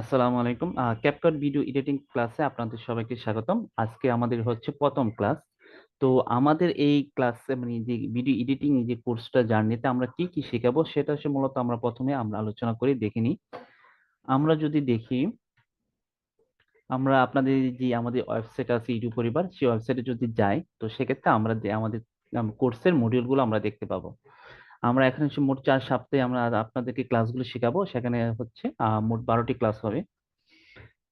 আসসালামু আলাইকুম। CapCut video editing ক্লাসে আপনাদের সবাইকে স্বাগতম। আজকে আমাদের হচ্ছে প্রথম ক্লাস তো আমাদের এই ক্লাসে মানে যে ভিডিও এডিটিং যে কোর্সটা জার্নিতে আমরা কি কি শেখাবো, সেটা হচ্ছে মূলত আমরা প্রথমে আমরা আলোচনা করে দেখে নিই। আমরা যদি দেখি, আমরা আপনাদের যে আমাদের ওয়েবসাইট আছে ইউটিউব পরিবার, সেই ওয়েবসাইটে যদি যাই, তো সেক্ষেত্রে আমরা আমাদের কোর্সের মডিউলগুলো আমরা দেখতে পাবো। আমরা এখানে মোট চার সপ্তাহে আমরা আপনাদেরকে ক্লাসগুলো শেখাবো। সেখানে হচ্ছে মোট বারোটি ক্লাস হবে।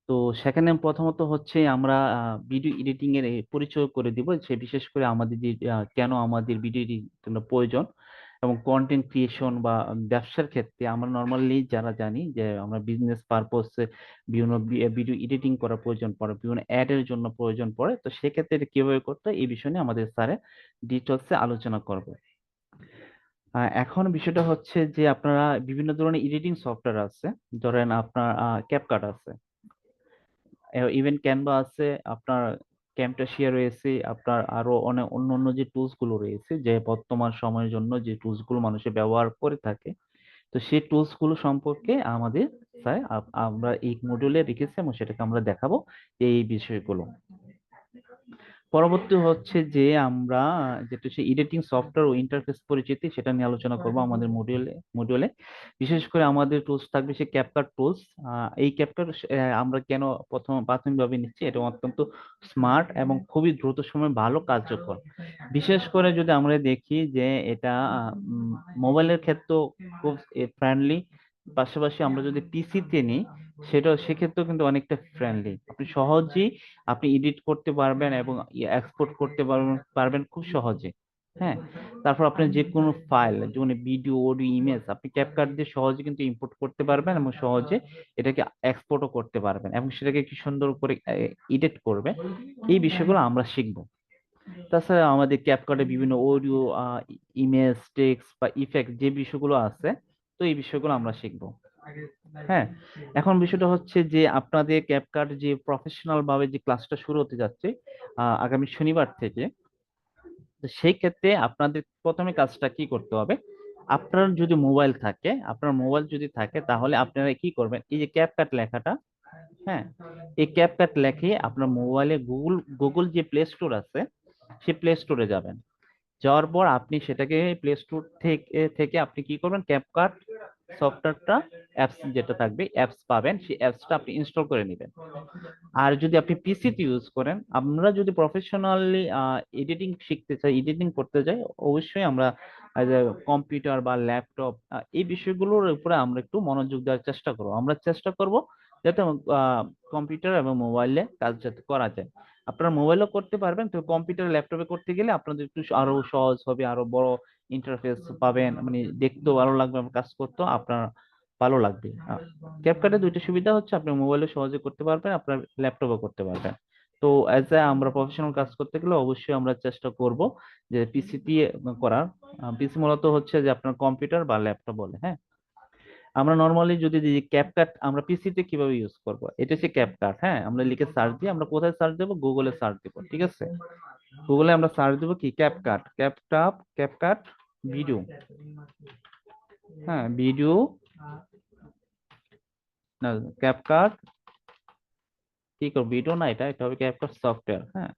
তো সেখানে প্রথমত হচ্ছে আমরা ভিডিও এডিটিং এর পরিচয় করে দিব। সে বিশেষ করে আমাদের যে কেন আমাদের ভিডিও এডিটিং প্রয়োজন এবং কন্টেন্ট ক্রিয়েশন বা ব্যবসার ক্ষেত্রে আমরা নর্মালি যারা জানি যে, আমরা বিজনেস পারপসে বিভিন্ন ভিডিও এডিটিং করার প্রয়োজন পড়ে, বিভিন্ন অ্যাডের জন্য প্রয়োজন পড়ে। তো সেক্ষেত্রে এটা কীভাবে করতে এই বিষয় নিয়ে আমাদের স্যারে ডিটেলসে আলোচনা করবে। এখন বিষয়টা হচ্ছে যে আপনারা বিভিন্ন ধরনের এডিটিং সফটওয়্যার আছে। ধরেন আপনার ক্যাপকাট আছে। ইভেন ক্যানভা আছে, আপনার ক্যামটাশিয়া রয়েছে, আপনার আরও অনেক অন্য অন্য যে টুলসগুলো রয়েছে, যে বর্তমান সময়ের জন্য যে টুলসগুলো মানুষে ব্যবহার করে থাকে, তো সেই টুলসগুলো সম্পর্কে আমাদের স্যার আমরা এই মডিউলে রেখেছি এবং সেটাকে আমরা দেখাবো এই বিষয়গুলো। পরবর্তী হচ্ছে যে আমরা যেটা হচ্ছে এডিটিং সফটওয়্যার ও ইন্টারফেস পরিচিতি সেটা নিয়ে আলোচনা করব আমাদের মডিউলে মডিউলে বিশেষ করে আমাদের টুলস থাকবে সে ক্যাপকাট টুলস এই ক্যাপকাট আমরা কেন প্রথম প্রাথমিকভাবে নিচ্ছি? এটা অত্যন্ত স্মার্ট এবং খুবই দ্রুত সময় ভালো কার্যকর। বিশেষ করে যদি আমরা দেখি যে এটা মোবাইলের ক্ষেত্রেও খুব ফ্রেন্ডলি পাশাপাশি আমরা যদি পিসিতে নিই সেটা সেক্ষেত্রেও কিন্তু অনেকটা ফ্রেন্ডলি আপনি সহজেই আপনি এডিট করতে পারবেন এবং এক্সপোর্ট করতে পারবেন পারবেন খুব সহজে হ্যাঁ? তারপর আপনি যে কোনো ফাইল যেমন ভিডিও অডিও ইমেজ আপনি ক্যাপকাট দিয়ে সহজে কিন্তু ইম্পোর্ট করতে পারবেন এবং সহজে এটাকে এক্সপোর্টও করতে পারবেন এবং সেটাকে কি সুন্দর করে এডিট করবে। এই বিষয়গুলো আমরা শিখব। তাছাড়া আমাদের ক্যাপকাটে বিভিন্ন অডিও ইমেজ টেক্সট বা ইফেক্ট যে বিষয়গুলো আছে তো এই বিষয়গুলো আমরা শিখব। হ্যাঁ এখন বিষয়টা হচ্ছে যে আপনাদের ক্যাপকাট যে প্রফেশনাল ভাবে যে ক্লাসটা শুরু হতে যাচ্ছে আগামী শনিবার থেকে তো সেই ক্ষেত্রে আপনাদের প্রথমে কাজটা কি করতে হবে? আপনার যদি মোবাইল থাকে আপনার মোবাইল যদি থাকে তাহলে আপনারা কি করবেন? এই যে ক্যাপকাট লেখাটা হ্যাঁ এই ক্যাপকাট লেখে আপনার মোবাইলে গুগল গুগল যে প্লে স্টোর আছে সেই প্লে স্টোরে যাবেন। যাওয়ার পর আপনি সেটাকে প্লে স্টোর থেকে থেকে আপনি কি করবেন? ক্যাপকাট সফটওয়্যারটা অ্যাপস যেটা থাকবে অ্যাপস পাবেন। সেই অ্যাপসটা আপনি ইনস্টল করে নেবেন। আর যদি আপনি পিসিতে ইউজ করেন, আমরা যদি প্রফেশনালি এডিটিং শিখতে চাই এডিটিং করতে চাই, অবশ্যই আমরা কম্পিউটার বা ল্যাপটপ এই বিষয়গুলোর উপরে আমরা একটু মনোযোগ দেওয়ার চেষ্টা করব। আমরা চেষ্টা করব যাতে কম্পিউটার এবং মোবাইলে কাজ যাতে করা যায়। আপনারা মোবাইলও করতে পারবেন। তো কম্পিউটার ল্যাপটপে করতে গেলে আপনাদের একটু আরও সহজ হবে, আরও বড় ইন্টারফেস পাবেন। মানে দেখতেও ভালো লাগবে কাজ করতেও আপনার ভালো লাগবে। ক্যাপকাটে দুইটা সুবিধা হচ্ছে, আপনি মোবাইলে সহজে করতে পারবেন, আপনার ল্যাপটপে করতে পারবেন। তো অ্যাজ এ আমরা প্রফেশনাল কাজ করতে গেলে অবশ্যই আমরা চেষ্টা করব যে পিসি দিয়ে করার। পিসি মূলত হচ্ছে যে আপনার কম্পিউটার বা ল্যাপটপ বলে হ্যাঁ? আমরা নর্মালি যদি ক্যাপকাট আমরা পিসিতে কীভাবে ইউজ করব? এটা হচ্ছে ক্যাপকাট হ্যাঁ? আমরা লিখে সার্চ দিই আমরা কোথায় সার্চ দেবো? গুগলে সার্চ দেবো, ঠিক আছে? গুগলে আমরা সার্চ দেবো কি? ক্যাপকাট ক্যাপটাপ ক্যাপকাট ভিডিও হ্যাঁ ভিডিও না ক্যাপকাট কি করব? ভিডিও না এটা এটা হবে ক্যাপকাট সফটওয়্যার হ্যাঁ?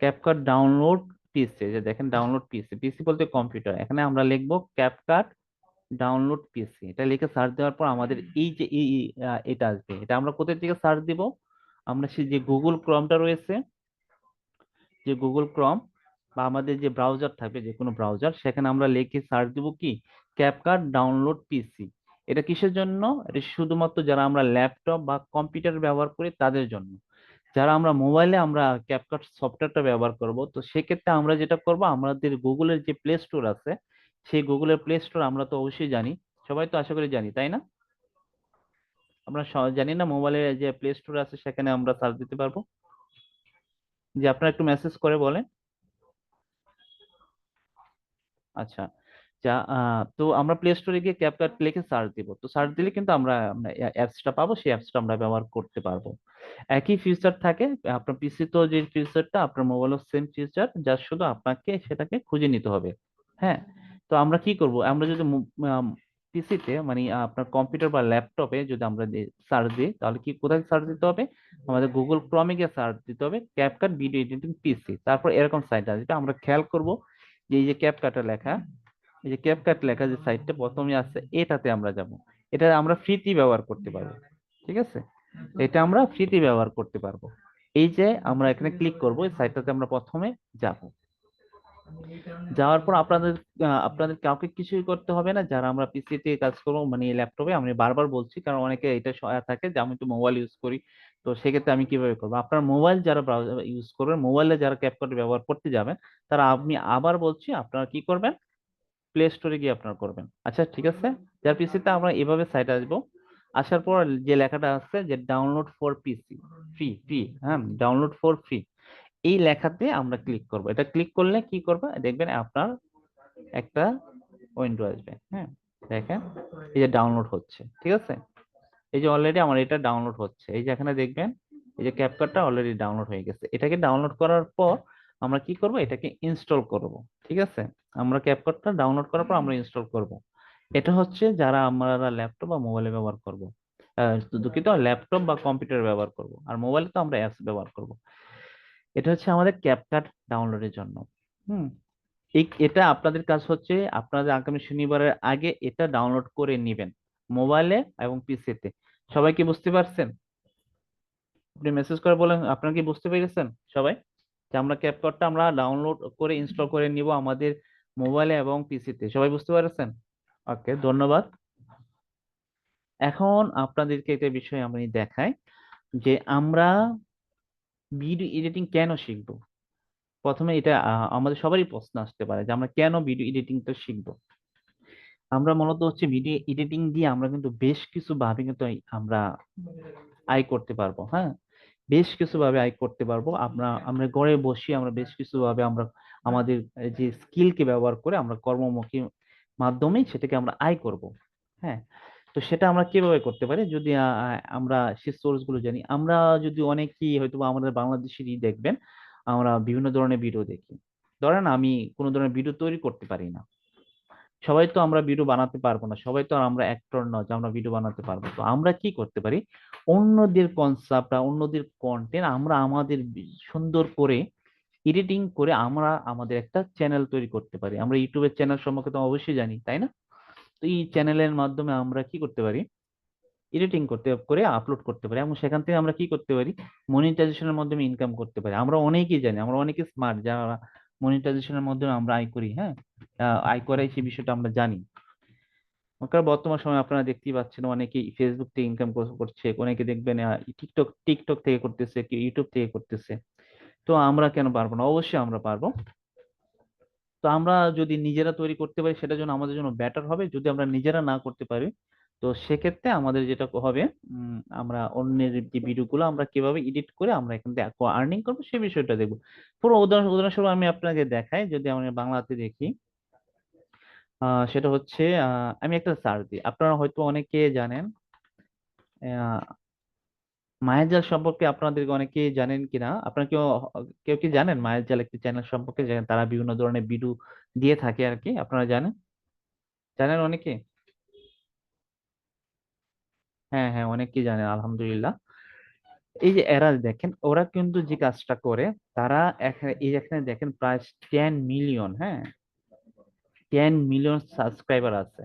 ক্যাপকাট ডাউনলোড পিসি যে দেখেন ডাউনলোড পিসি পিসি বলতে কম্পিউটার এখানে আমরা লিখব ক্যাপকাট ডাউনলোড পিসি এটা লিখে সার্চ দেওয়ার পর আমাদের এই যে এই এটা আসবে। এটা আমরা কোথা থেকে সার্চ দিব? আমরা সেই যে গুগল ক্রমটা রয়েছে যে গুগল ক্রম বা আমাদের যে ব্রাউজার থাকবে যে কোনো ব্রাউজার সেখানে আমরা লিখে সার্চ দিব কি? ক্যাপকাট ডাউনলোড পিসি এটা কিসের জন্য? এটা শুধুমাত্র যারা আমরা ল্যাপটপ বা কম্পিউটার ব্যবহার করি তাদের জন্য। যারা আমরা মোবাইলে আমরা ক্যাপকাট সফটওয়্যারটা ব্যবহার করব তো সেক্ষেত্রে আমরা যেটা করব আমাদের গুগলের যে প্লে স্টোর আছে সেই গুগলের প্লে স্টোর আমরা তো অবশ্যই জানি। সবাই তো আশা করি জানি, তাই না? আমরা জানি না মোবাইলে যে প্লে স্টোর আছে সেখানে আমরা সার্চ দিতে পারব। যে আপনারা একটু মেসেজ করে বলেন। আচ্ছা যা তো আমরা প্লে স্টোরে গিয়ে ক্যাপকাট লিখে সার্চ দিব। তো সার্চ দিলে কিন্তু আমরা অ্যাপসটা পাবো, সেই অ্যাপসটা আমরা ব্যবহার করতে পারব। একই ফিচার থাকে, আপনার পিসি তো যে ফিচারটা আপনার মোবাইলও সেম ফিচার যা শুধু আপনাকে সেটাকে খুঁজে নিতে হবে। হ্যাঁ? তো আমরা কি করব? আমরা যদি পিসিতে মানে আপনার কম্পিউটার বা ল্যাপটপে যদি আমরা সার্চ দিই, তাহলে কি কোথায় সার্চ দিতে হবে? আমাদের গুগল ক্রমে গিয়ে সার্চ দিতে হবে ক্যাপকাট ভিডিও এডিটিং পিসি তারপর এরকম সাইট আসবে আমরা খেয়াল করব যে, এই যে ক্যাপকাটে লেখা, এই যে ক্যাপকাট লেখা যে সাইটটা প্রথমে আছে এটাতে আমরা যাব। এটা আমরা ফ্রিতে ব্যবহার করতে পারব। ঠিক আছে? এটা আমরা ফ্রিতে ব্যবহার করতে পারব। এই যে আমরা এখানে ক্লিক করব, এই সাইটটাতে আমরা প্রথমে যাব। যাওয়ার পর আপনাদের আপনাদের কাউকে কিছুই করতে হবে না। যারা আমরা পিসি তে কাজ করব মানে ল্যাপটপে আমি বারবার বলছি, কারণ অনেকে এটা থাকে যে, আমি তো মোবাইল ইউজ করি। তো সেক্ষেত্রে আমি কীভাবে করব? আপনার মোবাইল যারা ইউজ করবেন মোবাইলে যারা ক্যাপকাট ব্যবহার করতে যাবেন, তারা আপনি আবার বলছি, আপনারা কি করবেন? প্লে স্টোরে গিয়ে আপনারা করবেন। আচ্ছা ঠিক আছে? যার পিসিতে আমরা এভাবে সাইট আসব। আসার পর যে লেখাটা আছে যে download for PC free free হ্যাঁ ডাউনলোড ফর ফ্রি এই লেখাতে আমরা ক্লিক করব। এটা ক্লিক করলে কি করবে? দেখবেন আপনার একটা উইন্ডো আসবে। হ্যাঁ দেখেন, এই যে ডাউনলোড হচ্ছে, ঠিক আছে? এই যে অলরেডি আমার এটা ডাউনলোড হচ্ছে। এই যে এখানে দেখবেন, এই যে ক্যাপকাটটা অলরেডি ডাউনলোড হয়ে গেছে। এটাকে ডাউনলোড করার পর আমরা কি করব? এটাকে ইনস্টল করব, ঠিক আছে? আমরা ক্যাপকাটটা ডাউনলোড করার পর আমরা ইনস্টল করব। এটা হচ্ছে যারা আমরা ল্যাপটপ বা মোবাইলে ব্যবহার করব। দুঃখিত ল্যাপটপ বা কম্পিউটার ব্যবহার করব। আর মোবাইলে তো আমরা অ্যাপস ব্যবহার করব। এটা হচ্ছে আমাদের ক্যাপকাট ডাউনলোডের জন্য। হুম? এটা আপনাদের কাজ হচ্ছে আপনাদের আগামী শনিবারের আগে এটা ডাউনলোড করে নেবেন মোবাইলে এবং পিসিতে সবাই কি বুঝতে পারছেন? আপনি মেসেজ করে বলেন, আপনারা কি বুঝতে পেরেছেন সবাই? যে আমরা ক্যাপকাটটা আমরা ডাউনলোড করে ইনস্টল করে নিব আমাদের মোবাইলে এবং পিসিতে সবাই বুঝতে পারছেন? ওকে, ধন্যবাদ। এখন আপনাদেরকে একটা বিষয় আমি দেখাই যে আমরা ভিডিও এডিটিং কেন শিখব? প্রথমে এটা আমাদের সবারই প্রশ্ন আসতে পারে যে আমরা কেন ভিডিও এডিটিংটা শিখব? আমরা মূলত হচ্ছে ভিডিও এডিটিং দিয়ে আমরা কিন্তু বেশ কিছু ভাবে কিন্তু আমরা আয় করতে পারব হ্যাঁ? বেশ কিছু ভাবে আয় করতে পারব। আমরা আমরা ঘরে বসে আমরা বেশ কিছু ভাবে আমরা আমাদের যে স্কিলকে ব্যবহার করে আমরা কর্মমুখী মাধ্যমে সেটাকে আমরা আয় করব হ্যাঁ? তো সেটা আমরা কীভাবে করতে পারি? যদি আমরা সে সোর্সগুলো জানি। আমরা যদি অনেকেই হয়তো আমাদের বাংলাদেশেরই দেখবেন, আমরা বিভিন্ন ধরনের ভিডিও দেখি। ধরেন আমি কোনো ধরনের ভিডিও তৈরি করতে পারি না। সবাই তো আমরা ভিডিও বানাতে পারব না। সবাই তো আমরা অ্যাক্টর নয় যে আমরা ভিডিও বানাতে পারব। তো আমরা কি করতে পারি? অন্যদের কনসেপ্ট অন্যদের কন্টেন্ট আমরা আমাদের সুন্দর করে এডিটিং করে আমরা আমাদের একটা চ্যানেল তৈরি করতে পারি। আমরা ইউটিউবের চ্যানেল সম্পর্কে তো অবশ্যই জানি, তাই না? তো এই চ্যানেলের মাধ্যমে আমরা কি করতে পারি? এডিটিং করতে, করে আপলোড করতে পারি। এবং সেখান থেকে আমরা কি করতে পারি? মনিটাইজেশনের মাধ্যমে ইনকাম করতে পারি। আমরা অনেকেই জানি, আমরা অনেকে স্মার্ট যারা মনিটাইজেশনের মাধ্যমে আমরা আয় করি হ্যাঁ? আয় করাই সেই বিষয়টা আমরা জানি। কারণ বর্তমান সময় আপনারা দেখতেই পাচ্ছেন, অনেকেই ফেসবুক থেকে ইনকাম করছে অনেকে দেখবেন টিকটক টিকটক থেকে করতেছে, কেউ ইউটিউব থেকে করতেছে। তো আমরা কেন পারব না? অবশ্যই আমরা পারব। তো আমরা যদি নিজেরা তৈরি করতে পারি, সেটার জন্য আমাদের জন্য বেটার হবে। যদি আমরা নিজেরা না করতে পারি, তো সেক্ষেত্রে আমাদের যেটা হবে আমরা অন্যের যে ভিডিওগুলো আমরা কীভাবে এডিট করে আমরা এখান থেকে আর্নিং করব, সেই বিষয়টা দেখব। পুরো উদাহরণ, উদাহরণস্বরূপ আমি আপনাকে দেখাই, যদি আমরা বাংলাতে দেখি সেটা হচ্ছে আমি একটা সার্চ দিই। আপনারা হয়তো অনেকে জানেন আহ, মায়াজাল সম্পর্কে আপনাদের অনেকে জানেন কিনা? আপনারা কেউ কেউ কি জানেন মায়াজাল একটি চ্যানেল সম্পর্কে? তারা বিভিন্ন ধরনের ভিডিও দিয়ে থাকে আর কি আপনারা জানেন? জানেন অনেকে? হ্যাঁ হ্যাঁ অনেকেই জানেন আলহামদুলিল্লাহ। এই যে এরা দেখেন ওরা কিন্তু যে কাজটা করে তারা এখানে এই এখানে দেখেন প্রায় টেন মিলিয়ন হ্যাঁ? টেন মিলিয়ন সাবস্ক্রাইবার আছে।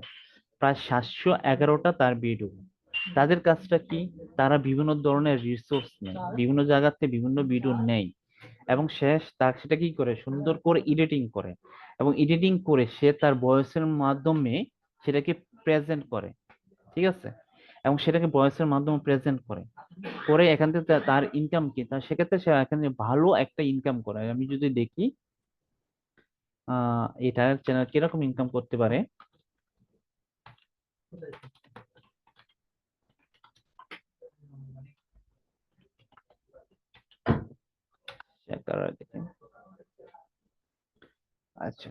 প্রায় সাতশো এগারোটা তার ভিডিও তাদের কাজটা কি? তারা বিভিন্ন ধরনের রিসোর্স নেয়। বিভিন্ন জায়গাতে বিভিন্ন ভিডিও নেয়। এবং শেষ তার সেটা কি করে? সুন্দর করে এডিটিং করে। এবং এডিটিং করে সে তার ভয়েসের মাধ্যমে সেটাকে প্রেজেন্ট করে। ঠিক আছে? এবং সেটাকে ভয়েসের মাধ্যমে প্রেজেন্ট করে। করে এখান থেকে তার ইনকাম কি? তার সেক্ষেত্রে সে এখানে ভালো একটা ইনকাম করে। আমি যদি দেখি আহ এটার চ্যানেল কীরকম ইনকাম করতে পারে? Share করার আগে। আচ্ছা।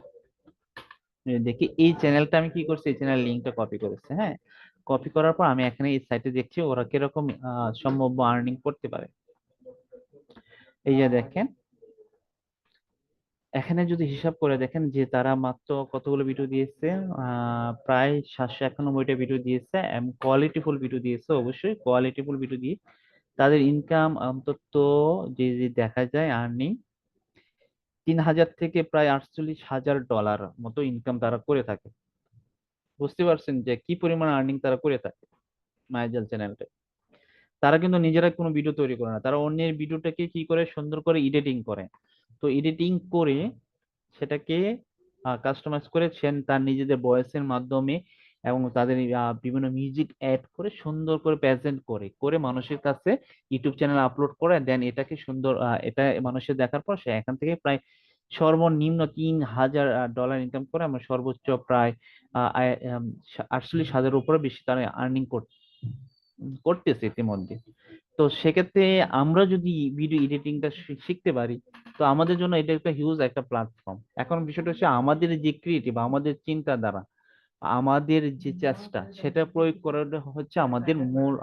দেখি, এই চ্যানেলটা আমি কি করছি? এই চ্যানেল লিঙ্কটা কপি হ্যাঁ? কপি করার পর আমি এখানে এই সাইটে দেখছি, ওরা কীরকম আর্নিং করতে পারে। এই যে দেখেন। এখানে যদি হিসাব করে দেখেন যে তারা মাত্র কতগুলো ভিডিও দিয়েছে প্রায় সাতশো একানব্বইটা ভিডিও দিয়েছে কোয়ালিটিফুল ভিডিও দিয়েছে। অবশ্যই কোয়ালিটিফুল ভিডিও দিয়ে তাদের ইনকাম অন্তত যে যে দেখা যায় আর্নিং তিন হাজার থেকে প্রায় আটচল্লিশ হাজার ডলার মতো ইনকাম তারা করে থাকে। বুঝতে পারছেন যে, কি পরিমাণ আর্নিং তারা করে থাকে মায়াজাল চ্যানেলটা তারা কিন্তু নিজেরা কোনো ভিডিও তৈরি করে না। তারা অন্যের ভিডিওটাকে কি করে? সুন্দর করে এডিটিং করে। তো এডিটিং করে সেটাকে কাস্টমাইজ করে তার নিজেদের ভয়েসের মাধ্যমে এবং তাদের বিভিন্ন মিউজিক অ্যাড করে সুন্দর করে প্রেজেন্ট করে করে মানুষের কাছে ইউটিউব চ্যানেল আপলোড করে দেন এটাকে সুন্দর এটা মানুষের দেখার পর সে এখান থেকে প্রায় সর্বনিম্ন তিন হাজার ডলার ইনকাম করে আমরা সর্বোচ্চ প্রায় আটচল্লিশ হাজারের উপরে বেশি তারা আর্নিং করতেছে ইতিমধ্যে। তো সেক্ষেত্রে আমরা যদি ভিডিও এডিটিংটা শিখতে পারি, তো আমাদের জন্য এটা একটা হিউজ একটা প্ল্যাটফর্ম এখন বিষয়টা হচ্ছে আমাদের যে ক্রিয়েটিভ আমাদের চিন্তা চিন্তাধারা আমাদের যে চেষ্টা সেটা প্রয়োগ করাটা হচ্ছে আমাদের মূল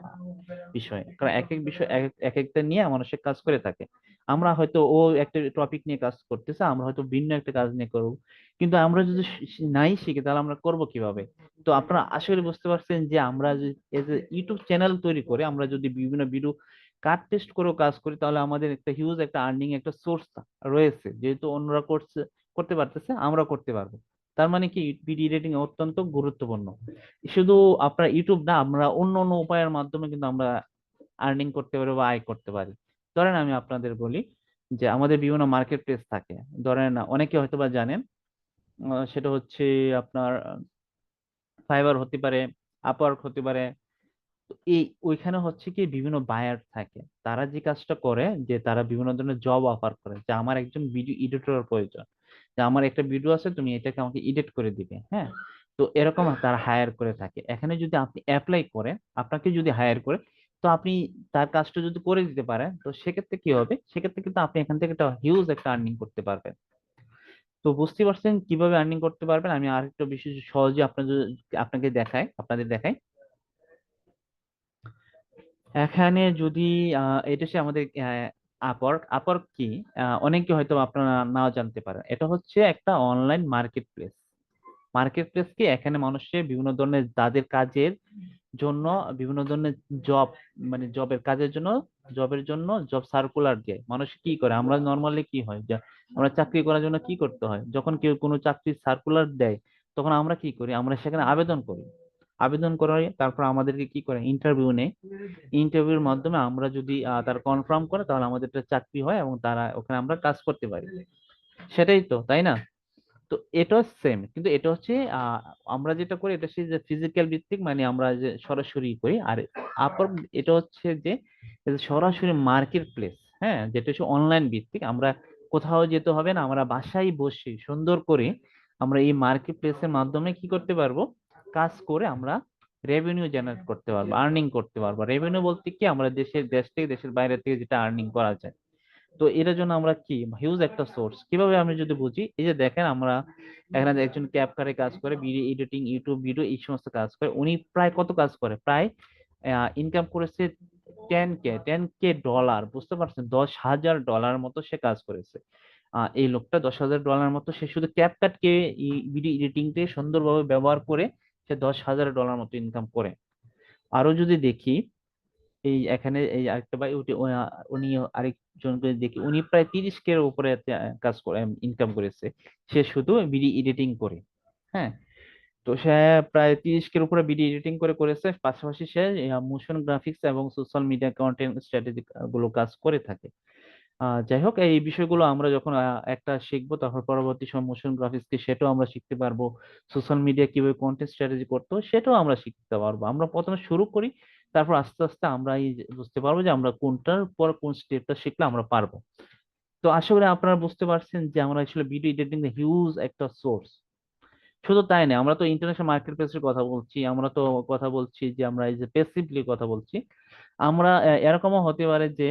বিষয়। কারণ এক এক বিষয় এক এক- এক একটা নিয়ে মানুষের কাজ করে থাকে। আমরা হয়তো ও একটা টপিক নিয়ে কাজ করতেছে আমরা হয়তো ভিন্ন একটা কাজ নিয়ে করব। কিন্তু আমরা যদি নাই শিখি তাহলে আমরা করব কীভাবে? তো আপনারা আসলে বুঝতে পারছেন যে আমরা এজ এ ইউটিউব চ্যানেল তৈরি করে আমরা যদি বিভিন্ন ভিডিও কাট টেস্ট করেও কাজ করি তাহলে আমাদের একটা হিউজ একটা আর্নিং একটা সোর্স রয়েছে। যেহেতু অন্যরা করছে করতে পারতেছে আমরা করতে পারব। তার মানে কি? ভিডিও এডিটিং অত্যন্ত গুরুত্বপূর্ণ। শুধু আপনার ইউটিউব না, আমরা অন্য অন্য উপায়ের মাধ্যমে কিন্তু আমরা আর্নিং করতে পারি বা আয় করতে পারি। ধরেন আমি আপনাদের বলি যে আমাদের বিভিন্ন মার্কেট প্লেস থাকে। ধরেন অনেকে হয়তো বা জানেন সেটা হচ্ছে আপনার ফাইবার হতে পারে আপওয়ার্ক হতে পারে। এই ওইখানে হচ্ছে কি বিভিন্ন বায়ার থাকে। তারা যে কাজটা করে যে তারা বিভিন্ন ধরনের জব অফার করে, যে আমার একজন ভিডিও এডিটর প্রয়োজন। যে আমার একটা ভিডিও আছে তুমি এটাকে আমাকে এডিট করে দিবে হ্যাঁ? তো এরকম তারা হায়ার করে থাকে। এখানে যদি আপনি অ্যাপ্লাই করেন আপনাকে যদি হায়ার করে তো আপনি তার কাজটা যদি করে দিতে পারেন তো সেক্ষেত্রে কি হবে? সেক্ষেত্রে কিন্তু আপনি এখান থেকে একটা হিউজ একটা আর্নিং করতে পারবেন। তো বুঝতে পারছেন কীভাবে আর্নিং করতে পারবেন? আমি আর আরেকটা বিষয় সহজে আপনাদের আপনাকে দেখাই আপনাদের দেখাই। এখানে যদি এটা সে আমাদের আপওয়ার্ক আপওয়ার্ক কি? অনেকে হয়তো আপনারা নাও জানতে পারেন। এটা হচ্ছে একটা online marketplace marketplace কি? এখানে মানুষের বিভিন্ন ধরনের তাদের কাজের জন্য, বিভিন্ন ধরনের জব মানে জবের কাজের জন্য, জবের জন্য জব সার্কুলার দেয়। মানুষ কি করে? আমরা নর্মালি কি হয়? আমরা চাকরি করার জন্য কি করতে হয়? যখন কেউ কোনো চাকরির সার্কুলার দেয়, তখন আমরা কি করি? আমরা সেখানে আবেদন করি। আবেদন করার, তারপর আমাদেরকে কি করে? ইন্টারভিউ নেয়। ইন্টারভিউর মাধ্যমে আমরা যদি তারা কনফার্ম করে, তাহলে আমাদের একটা চাকরি হয় এবং তারা ওখানে আমরা কাজ করতে পারি। সেটাই তো, তাই না? তো এটা সেম কিন্তু এটা হচ্ছে আমরা যেটা করি, এটা হচ্ছে যে ফিজিক্যাল ভিত্তিক মানে আমরা যে সরাসরি করি। আর আপার এটা হচ্ছে যে সরাসরি মার্কেট প্লেস হ্যাঁ? যেটা হচ্ছে অনলাইন ভিত্তিক। আমরা কোথাও যেতে হবে না, আমরা বাসায় বসে সুন্দর করে আমরা এই মার্কেট প্লেসের মাধ্যমে কি করতে পারব? কাজ করে আমরা রেভিনিউ জেনারেট করতে পারব আর্নিং করতে পারব। রেভিনিউ বলতে কি? আমরা দেশের দেশ থেকে দেশের বাইরে থেকে যেটা আর্নিং করা যায়। তো এটার জন্য আমরা কি? হিউজ একটা সোর্স কীভাবে আমি যদি বুঝি? এই যে দেখেন আমরা এখানে একজন ক্যাপকারে কাজ করে ভিডিও এডিটিং ইউটিউব ভিডিও এই সমস্ত কাজ করে। উনি প্রায় কত কাজ করে? প্রায় ইনকাম করেছে ten K ten K dollar বুঝতে পারছেন? দশ হাজার ডলার মতো সে কাজ করেছে। এই লোকটা দশ হাজার ডলার মতো সে শুধু ক্যাপকাট কে ভিডিও এডিটিংতে সুন্দরভাবে ব্যবহার করে সে দশ হাজার ডলার মতো ইনকাম করে। আরও যদি দেখি, এই এখানে এই আরেকটা ভাই উনি আরেকজনকে দেখি, উনি প্রায় তিরিশ কের উপরে কাজ করে ইনকাম করেছে। সে শুধু ভিডিও এডিটিং করে হ্যাঁ? তো সে প্রায় তিরিশ কের উপরে ভিডিও এডিটিং করে করেছে। পাশাপাশি সে মোশন গ্রাফিক্স এবং সোশ্যাল মিডিয়া কন্টেন্ট স্ট্র্যাটেজি গুলো কাজ করে থাকে। আহ, যাই হোক এই বিষয়গুলো আমরা যখন একটা শিখব তখন পরবর্তী সময় মোশন গ্রাফিক্স কি সেটাও আমরা শিখতে পারব। সোশ্যাল মিডিয়া কীভাবে কন্টেন্ট স্ট্র্যাটেজি করতে হয় সেটাও আমরা শিখতে পারব। আমরা প্রথমে শুরু করি তারপর আস্তে আস্তে আমরা এই বুঝতে পারব যে আমরা কোনটার পর কোন স্টেপটা শিখলে আমরা পারব। তো আশা করি আপনারা বুঝতে পারছেন যে আমরা আসলে ভিডিও এডিটিং হিউজ একটা সোর্স শুধু তাই না আমরা তো ইন্টারন্যাশনাল মার্কেট প্লেসের কথা বলছি আমরা তো কথা বলছি যে আমরা এই যে পেসিভলি কথা বলছি। আমরা এরকমও হতে পারে যে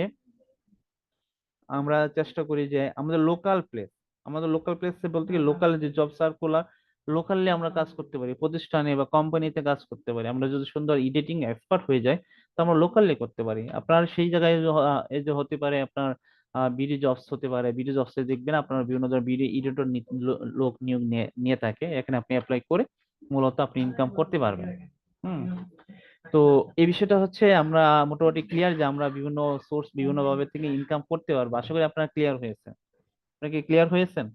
আমরা চেষ্টা করি যে আমাদের লোকাল প্লেস আমাদের লোকাল প্লেস বলতে কি লোকাল যে জব সার্কুলার লোকালি আমরা কাজ করতে পারি প্রতিষ্ঠানে বা কোম্পানিতে কাজ করতে পারি। আমরা যদি সুন্দর এডিটিং এক্সপার্ট হয়ে যাই তো আমরা লোকালি করতে পারি। আপনার সেই জায়গায় এই যে হতে পারে আপনার বিডি জবস হতে পারে বিডি জবসে দেখবেন আপনার বিভিন্ন ধরনের বিডি এডিটর লোক নিয়োগ নিয়ে নিয়ে থাকে। এখানে আপনি অ্যাপ্লাই করে মূলত আপনি ইনকাম করতে পারবেন। হুম। তো এই বিষয়টা হচ্ছে আমরা মোটামুটি ক্লিয়ার যে আমরা বিভিন্ন সোর্স বিভিন্ন ভাবে থেকে ইনকাম করতে পারব। আশা করি আপনারা ক্লিয়ার হয়েছে আপনারা কি ক্লিয়ার হয়েছেন?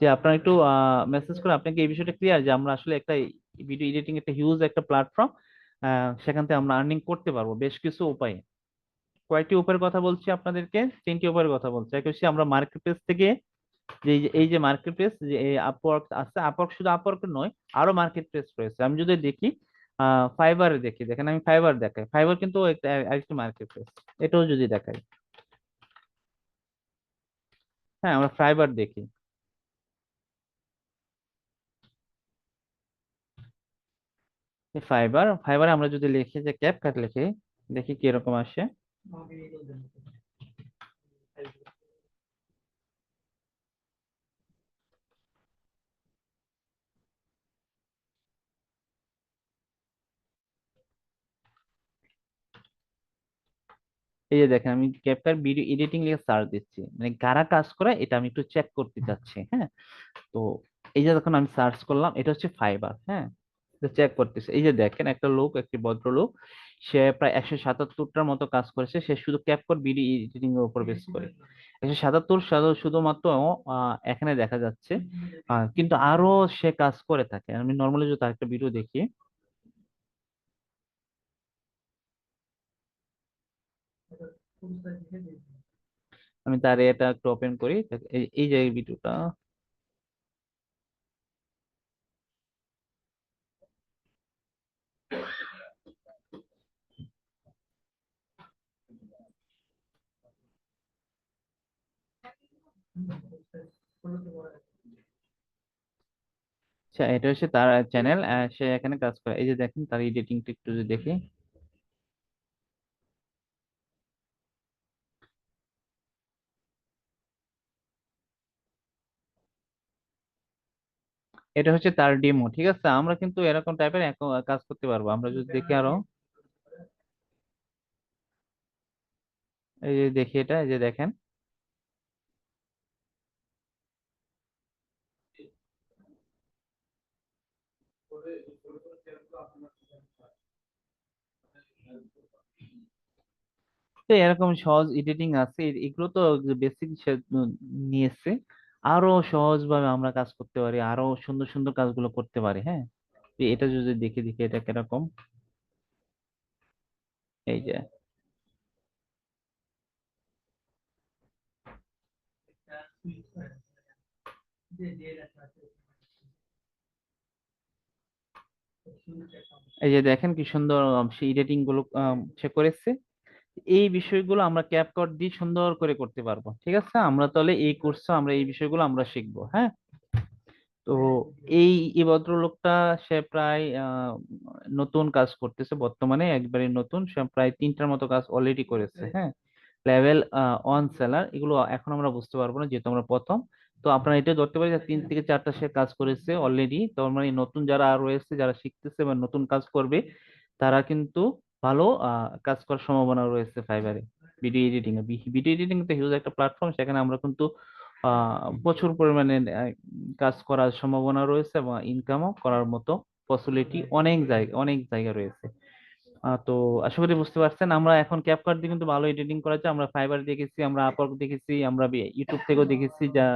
যে আপনারা একটু মেসেজ করে আপনাকে এই বিষয়টা ক্লিয়ার যে আমরা আসলে একটা ভিডিও এডিটিং একটা হিউজ একটা প্ল্যাটফর্ম সেখান থেকে আমরা আর্নিং করতে পারব বেশ কিছু উপায়ে। কয়েকটি উপায়ের কথা বলছি আপনাদেরকে, তিনটি উপায়ের কথা বলছি। এক হচ্ছে আমরা মার্কেট প্লেস থেকে যে এই যে- মার্কেট প্লেস যে আপওয়ার্ক আছে আপওয়ার্ক শুধু আপওয়ার্ক নয়, আরও মার্কেট প্লেস রয়েছে। আমি যদি দেখি ফাইবার দেখি, দেখেন আমি ফাইবার দেখাই। ফাইবার কিন্তু আরেকটি মার্কেট প্লেস এটাও যদি দেখাই। হ্যাঁ আমরা ফাইবার দেখি। ফাইবার ফাইবার আমরা যদি লিখি যে ক্যাপ কাট লিখি, দেখি কীরকম আসে। এই যে দেখেন, আমি ক্যাপকাট ভিডিও এডিটিং লিখে সার্চ দিচ্ছি। মানে কারা কাজ করে, এটা আমি একটু চেক করতে চাচ্ছি হ্যাঁ? তো এই যে যখন আমি সার্চ করলাম, এটা হচ্ছে ফাইবার হ্যাঁ? চেক করতেছে। এই যে দেখেন, একটা লোক, একটি ভদ্রলোক, সে প্রায় একশো সাতাত্তরটার মতো কাজ করেছে, সে শুধু ক্যাপকাট ভিডিও এডিটিং এর উপর বেস করে। একশো সাতাত্তর শুধুমাত্র এখানে দেখা যাচ্ছে কিন্তু আরও সে কাজ করে থাকে। আমি নর্মালি যদি তার একটা ভিডিও দেখি আমি তার এটা একটু ওপেন করি এই যে ভিডিওটা। আচ্ছা এটা হচ্ছে তার চ্যানেল সে এখানে কাজ করে। এই যে দেখেন, তার এডিটিংটা একটু যদি দেখি। এটা হচ্ছে তার ডেমো ঠিক আছে? আমরা কিন্তু এরকম টাইপের কাজ করতে পারব। আমরা যদি দেখি আরও। এই যে দেখি এটা, এই যে দেখেন। তো এরকম সহজ এডিটিং আছে। এগুলো তো বেসিক নিয়েছে। আরও সহজ ভাবে আমরা কাজ করতে পারি, আরও সুন্দর সুন্দর কাজগুলো করতে পারি হ্যাঁ? এটা যদি দেখি দেখি এটা কীরকম? এই যে। এই যে দেখেন কি সুন্দর সেই এডিটিংগুলো সে করেছে। এই বিষয়গুলো আমরা ক্যাপকাট দিয়ে সুন্দর করে করতে পারব ঠিক আছে? আমরা তাহলে এই কোর্সে আমরা এই বিষয়গুলো আমরা শিখব হ্যাঁ? তো এই এই ভদ্রলোকটা সে প্রায় নতুন কাজ করতেছে বর্তমানে একবারে নতুন সে প্রায় তিনটার মতো কাজ অলরেডি করেছে হ্যাঁ। লেভেল ওয়ান সেলার এগুলো এখন আমরা বুঝতে পারব না যেহেতু আমরা প্রথম। তো আপনারা এটা ধরতে পারি যে তিন থেকে চারটা সে কাজ করেছে অলরেডি তো মানে নতুন যারা রয়েছে যারা শিখতেছে বা নতুন কাজ করবে তারা কিন্তু ভালো আহ, কাজ করার সম্ভাবনা রয়েছে ফাইবারে ভিডিও এডিটিং এ। ভিডিও এডিটিং তো হিউজ একটা প্ল্যাটফর্ম সেখানে আমরা কিন্তু প্রচুর পরিমাণে কাজ করার সম্ভাবনা রয়েছে এবং ইনকামও করার মতো পসিবিলিটি অনেক জায়গা অনেক জায়গা রয়েছে। তো আশা করি বুঝতে পারছেন আমরা এখন ক্যাপকাট দিয়ে কিন্তু ভালো এডিটিং করা যায়। আমরা ফাইবার দেখেছি আমরা আপওয়ার্ক দেখেছি আমরা ইউটিউব থেকেও দেখেছি যা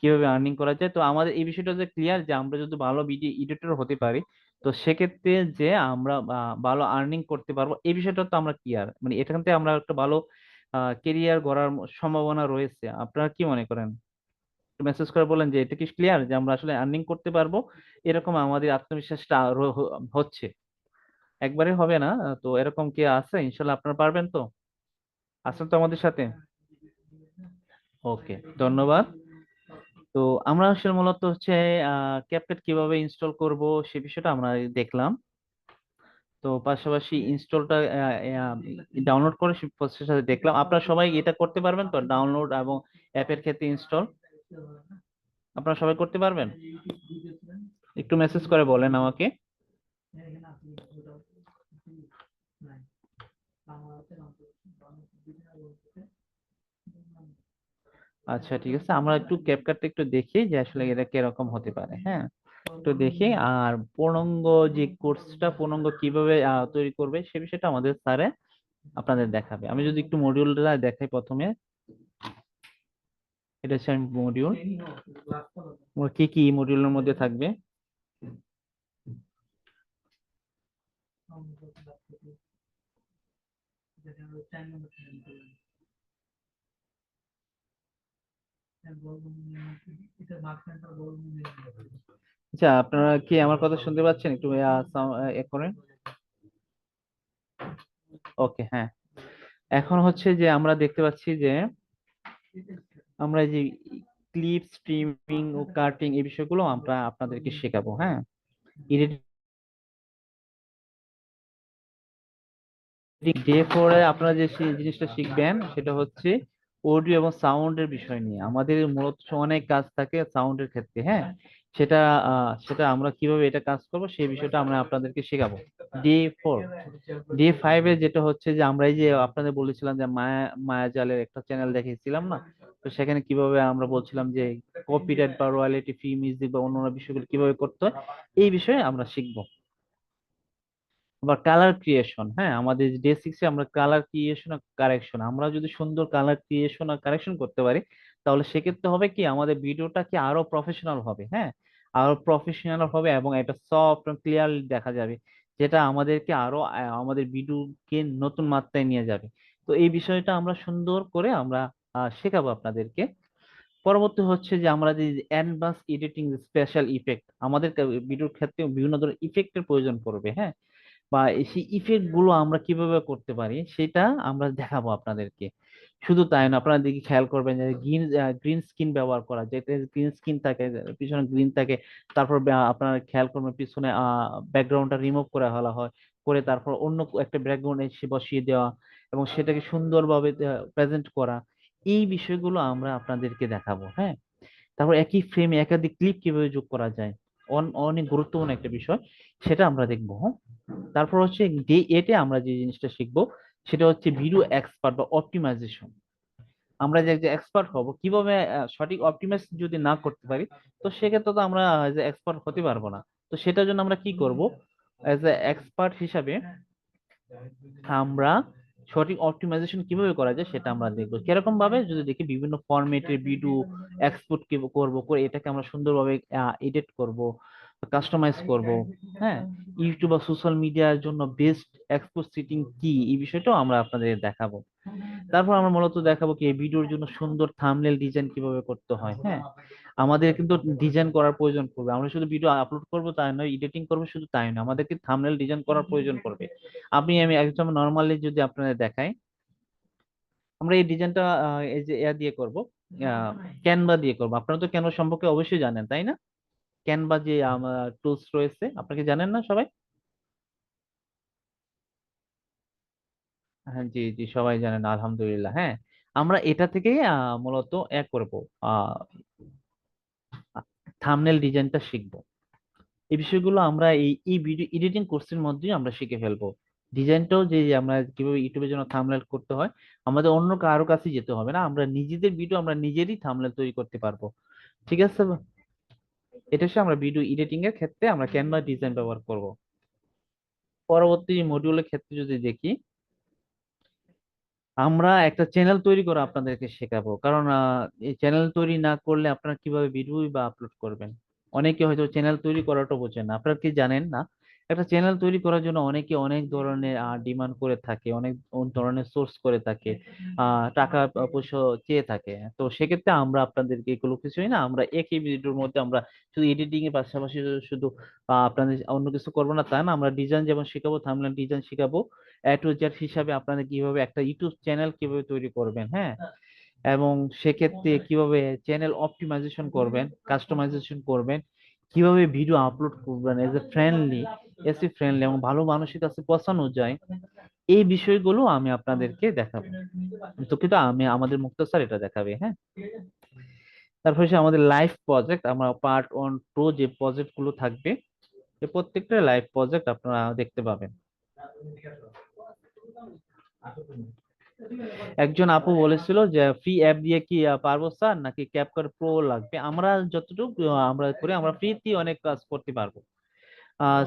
কীভাবে আর্নিং করা যায়। তো আমাদের এই বিষয়টা যে ক্লিয়ার যে আমরা যদি ভালো ভিডিও এডিটর হতে পারি তো সেক্ষেত্রে যে আমরা ভালো আর্নিং করতে পারব এই বিষয়টা তো আমরা ক্লিয়ার মানে এখান থেকে আমরা একটা ভালো কেরিয়ার গড়ার সম্ভাবনা রয়েছে। আপনারা কি মনে করেন? মেসেজ করে বলেন যে এটা কি ক্লিয়ার যে আমরা আসলে আর্নিং করতে পারব এরকম আমাদের আত্মবিশ্বাসটা হচ্ছে। একবারে হবে না তো এরকম কি আছে? ইনশাল্লাহ আপনারা পারবেন তো? আছেন তো আমাদের সাথে? ওকে ধন্যবাদ। তো আমরা আসলে মূলত হচ্ছে ক্যাপকাট কীভাবে ইনস্টল করব সে বিষয়টা আমরা দেখলাম। তো পাশাপাশি ইনস্টলটা ডাউনলোড করে প্রসেসের সাথে দেখলাম। আপনারা সবাই এটা করতে পারবেন তো? ডাউনলোড এবং অ্যাপের ক্ষেত্রে ইনস্টল আপনারা সবাই করতে পারবেন? একটু মেসেজ করে বলেন আমাকে। আচ্ছা ঠিক আছে। আমরা একটু ক্যাপকাটটা একটু দেখি যে আসলে এটা কীরকম হতে পারে হ্যাঁ? একটু দেখি। আর পূর্ণাঙ্গ যে কোর্সটা পূর্ণাঙ্গ কীভাবে তৈরি করবে সে বিষয়টা আমাদের স্যারে আপনাদের দেখাবে। আমি যদি একটু মডিউলটা দেখাই প্রথমে। এটা হচ্ছে মডিউল কি কি মডিউলের মধ্যে থাকবে? আচ্ছা আপনারা কি আমার কথা শুনতে পাচ্ছেন? একটু করেন। ওকে হ্যাঁ। এখন হচ্ছে যে আমরা দেখতে পাচ্ছি যে আমরা যে ক্লিপ স্ট্রিমিং ও কাটিং এই বিষয়গুলো আমরা আপনাদেরকে শেখাবো হ্যাঁ। ডে ফোরে আপনারা যে জিনিসটা শিখবেন, সেটা হচ্ছে অডিও এবং সাউন্ডের বিষয় নিয়ে। আমাদের মূলত অনেক কাজ থাকে সাউন্ডের ক্ষেত্রে হ্যাঁ? সেটা সেটা আমরা কীভাবে এটা কাজ করব সেই বিষয়টা আমরা আপনাদেরকে শেখাবো। ডে ফোর ডে ফাইভে যেটা হচ্ছে যে আমরা এই যে আপনাদের বলেছিলাম যে মায়া মায়াজালের একটা চ্যানেল দেখিয়েছিলাম না? তো সেখানে কীভাবে আমরা বলছিলাম যে কপিরাইট বা রয়্যালিটি ফ্রি মিউজিক বা অন্যান্য বিষয়গুলো কীভাবে করতে হয়, এই বিষয়ে আমরা শিখব। বা কালার ক্রিয়েশন হ্যাঁ? আমাদের ডে সিক্সে আমরা কালার ক্রিয়েশন আর কারেকশন আমরা যদি সুন্দর কালার ক্রিয়েশন আর কারেকশন করতে পারি, তাহলে সেক্ষেত্রে হবে কি? আমাদের ভিডিওটা কি আরও প্রফেশনাল হবে হ্যাঁ? আরও প্রফেশনাল হবে এবং এটা সফট ক্লিয়ারলি দেখা যাবে, যেটা আমাদেরকে আরও আমাদের ভিডিওকে নতুন মাত্রায় নিয়ে যাবে। তো এই বিষয়টা আমরা সুন্দর করে আমরা শেখাবো আপনাদেরকে। পরবর্তী হচ্ছে যে আমরা যে অ্যাডভান্স এডিটিং স্পেশাল ইফেক্ট আমাদের ভিডিওর ক্ষেত্রে বিভিন্ন ধরনের ইফেক্টের প্রয়োজন পড়বে হ্যাঁ? বা এই সেই ইফেক্টগুলো আমরা কীভাবে করতে পারি, সেটা আমরা দেখাবো আপনাদেরকে। শুধু তাই না, আপনারা দেখি খেয়াল করবেন যে গ্রিন গ্রিন স্ক্রিন ব্যবহার করা যেটা গ্রিন স্ক্রিন থাকে পিছনে গ্রিন থাকে, তারপর আপনারা খেয়াল করবেন পিছনে ব্যাকগ্রাউন্ডটা রিমুভ করে ফেলা হয়, করে তারপর অন্য একটা ব্যাকগ্রাউন্ড এসে বসিয়ে দেওয়া এবং সেটাকে সুন্দরভাবে প্রেজেন্ট করা, এই বিষয়গুলো আমরা আপনাদেরকে দেখাবো হ্যাঁ? তারপর একই ফ্রেমে একাধিক ক্লিপ কীভাবে যোগ করা যায় অনেক গুরুত্বপূর্ণ একটা বিষয়, সেটা আমরা দেখব হ্যাঁ? তারপর হচ্ছে ডে এতে আমরা যে জিনিসটা শিখব, সেটা হচ্ছে ভিডিও এক্সপার্ট বা অপটিমাইজেশন আমরা যে এক্সপার্ট হব, কীভাবে সঠিক অপটিমাইজ যদি না করতে পারি, তো সেক্ষেত্রে তো আমরা এজ এক্সপার্ট হতে পারব না। তো সেটার জন্য আমরা কি করব? এজ এ এক্সপার্ট হিসাবে আমরা সঠিক অপটিমাইজেশন কীভাবে করা যায় সেটা আমরা দেখব। কীরকম ভাবে যদি দেখি বিভিন্ন ফরম্যাটের ভিডিও এক্সপোর্ট করব, করে এটাকে আমরা সুন্দরভাবে এডিট করব। কাস্টমাইজ করব। হ্যাঁ ইউটিউব বা সোশ্যাল মিডিয়ার জন্য বেস্ট এক্সপোজ সিটিং কি? এই বিষয়টাও আমরা আপনাদের দেখাবো। তারপর আমরা মূলত দেখাবো কি এই ভিডিওর জন্য সুন্দর থাম্বনেল ডিজাইন কীভাবে করতে হয়। হ্যাঁ আমাদের কিন্তু ডিজাইন করার প্রয়োজন পড়বে। আমরা শুধু ভিডিও আপলোড করব তাই নয় এডিটিং করব শুধু তাই নয়। আমাদেরকে থাম্বনেল ডিজাইন করার প্রয়োজন পড়বে? আপনি আমি একদম নর্মালি যদি আপনাদের দেখাই আমরা এই ডিজাইনটা এই যে এয়া দিয়ে করব ক্যানভা দিয়ে করব। আপনারা তো ক্যানভা সম্পর্কে অবশ্যই জানেন তাই না? ক্যানভা যে টুলস রয়েছে আপনাকে জানেন না সবাই? হ্যাঁ জি জি সবাই জানেন আলহামদুলিল্লাহ হ্যাঁ। আমরা এটা আহ, মূলত এক করব থাম্বনেল ডিজাইনটা শিখব। এই বিষয়গুলো আমরা এই এই ভিডিও এডিটিং কোর্সের মধ্যেই আমরা শিখে ফেলব। ডিজাইনটাও যে আমরা কীভাবে ইউটিউবের জন্য থাম্বনেল করতে হয় আমাদের অন্য কারও কাছে যেতে হবে না। আমরা নিজেদের ভিডিও আমরা নিজেরই থাম্বনেল তৈরি করতে পারব। ঠিক আছে? এটা হচ্ছে আমরা ভিডিও এডিটিং এর ক্ষেত্রে আমরা ক্যানভা ডিজাইন ব্যবহার করব। পরবর্তী মডিউলের ক্ষেত্রে যদি দেখি, আমরা একটা চ্যানেল তৈরি করে আপনাদেরকে শেখাবো। কারণ এই চ্যানেল তৈরি না করলে আপনারা কীভাবে ভিডিও বা আপলোড করবেন? অনেকে হয়তো চ্যানেল তৈরি করাটা বোঝেন না। আপনারা কি জানেন না? একটা চ্যানেল তৈরি করার জন্য অনেকে অনেক ধরনের ডিমান্ড করে থাকে অনেক ধরনের সোর্স করে থাকে টাকা পয়সা চেয়ে থাকে। তো সেক্ষেত্রে আমরা আপনাদেরকে এগুলো কিছুই না আমরা একই ভিডিওর মধ্যে আমরা শুধু এডিটিং এর পাশাপাশি শুধু আপনাদের অন্য কিছু করব না তা না আমরা ডিজাইন যেমন শেখাবো থাম্বনেল ডিজাইন শেখাবো এ টু জেড হিসাবে আপনারা কীভাবে একটা ইউটিউব চ্যানেল কীভাবে তৈরি করবেন হ্যাঁ? এবং সেক্ষেত্রে কীভাবে চ্যানেল অপটিমাইজেশন করবেন কাস্টমাইজেশন করবেন কীভাবে ভিডিও আপলোড করবেন as a friendly AC friendly এবং ভালো মানুষের কাছে পৌঁছানো যায়, এই বিষয়গুলো আমি আপনাদেরকে দেখাবো। তো কিন্তু আমি আমাদের মুক্ত স্যার এটা দেখাবে হ্যাঁ? তারপর সে আমাদের লাইফ প্রজেক্ট আমরা পার্ট ওয়ান টু যে প্রজেক্টগুলো থাকবে প্রত্যেকটা লাইভ প্রজেক্ট আপনারা দেখতে পাবেন। একজন আপু বলেছিল যে ফ্রি অ্যাপ দিয়ে কি পারব স্যার নাকি ক্যাপকাট প্রো লাগবে? আমরা যতটুকু আমরা করি, আমরা ফ্রিতে অনেক কাজ করতে পারব।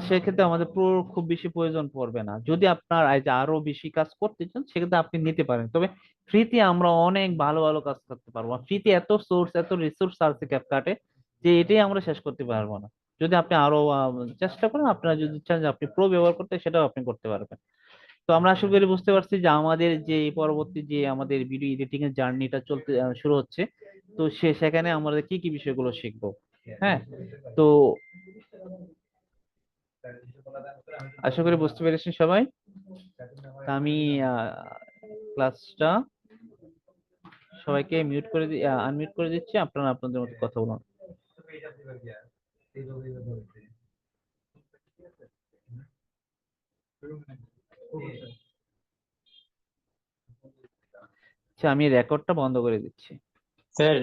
সেক্ষেত্রে আমাদের প্রো খুব বেশি প্রয়োজন পড়বে না। যদি আপনার আরও বেশি কাজ করতে চান, সেক্ষেত্রে আপনি নিতে পারেন। তবে ফ্রিতে আমরা অনেক ভালো ভালো কাজ করতে পারব। ফ্রিতে এত সোর্স এত রিসোর্স আছে ক্যাপকাটে যে এটাই আমরা শেষ করতে পারব না। যদি আপনি আরও চেষ্টা করেন, আপনারা যদি চান যে আপনি প্রো ব্যবহার করতে, সেটাও আপনি করতে পারবেন। তো আমরা আশা করি বুঝতে পারছি যে আমাদের যে পরবর্তী যে আমাদের ভিডিও এডিটিং এর জার্নিটা চলতে শুরু হচ্ছে। তো সে, সেখানে আমরা কি কি বিষয়গুলো শিখব? হ্যাঁ? তো আশা করি বুঝতে পেরেছেন সবাই। আমি ক্লাসটা সবাইকে মিউট করে আনমিউট করে দিচ্ছি। আপনারা আপনাদের মতো কথা বলুন। আচ্ছা আমি রেকর্ডটা বন্ধ করে দিচ্ছি। স্যার